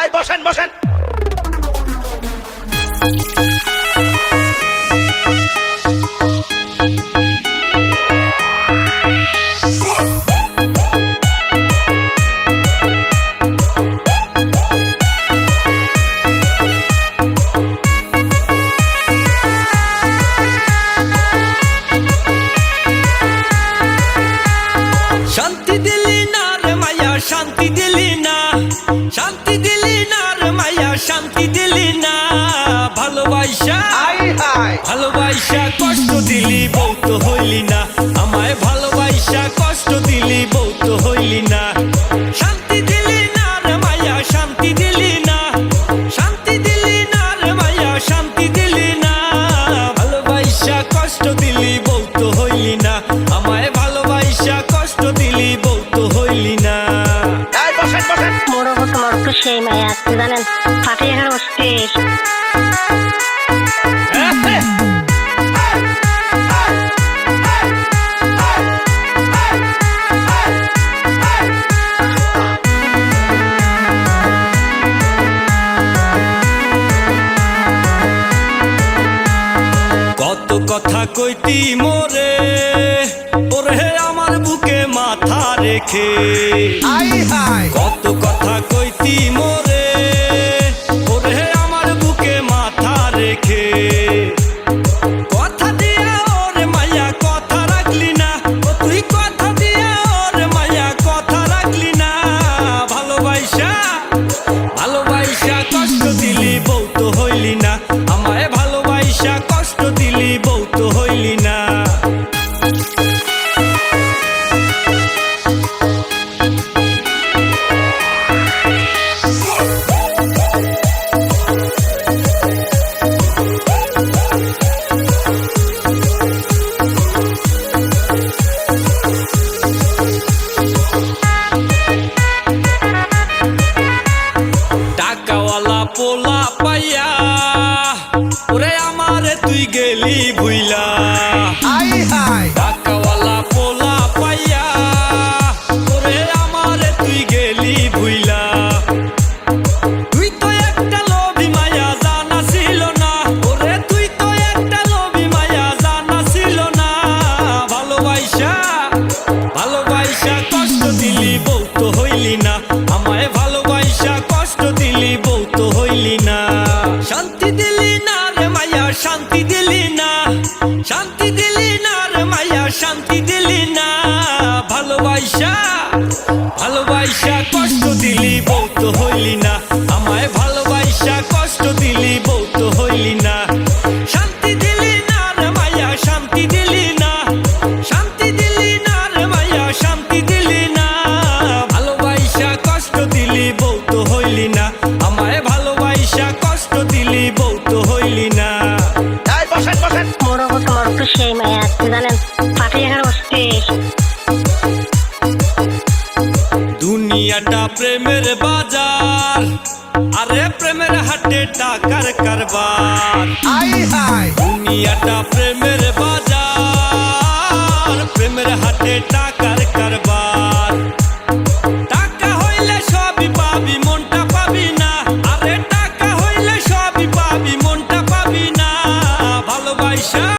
এই বসেন বসেন। ভালোবাসা কষ্ট দিলি বৌত হইলি না। আমায় ভালোবাসা কষ্ট দিলি বৌত হইলি না। শান্তি দিলি না রে মায়া শান্তি দিলি না। শান্তি দিলি না রে মায়া শান্তি দিলি না। ভালোবাসা কষ্ট দিলি বৌত হইলি না। আমায় ভালোবাসা কষ্ট দিলি বৌত হইলি না। এই বসেন বসেন। মোর ওপর তোমার তো সেই মায়া জানেন? ফাটিয়ে অস্থির কত কথা কইতি মোরে? ওরে আমার বুকে মাথা রেখে। আই হাই কত কথা কইতি মোরে? হইলি না। শান্তি দিলি না রে মায়া, শান্তি দিলি না। শান্তি দিলি না রে মায়া, শান্তি দিলি না। ভালোবাসা ভালোবাসা কষ্ট দিলি বৌত হইলি দুনিয়াটা প্রেমের বাজার।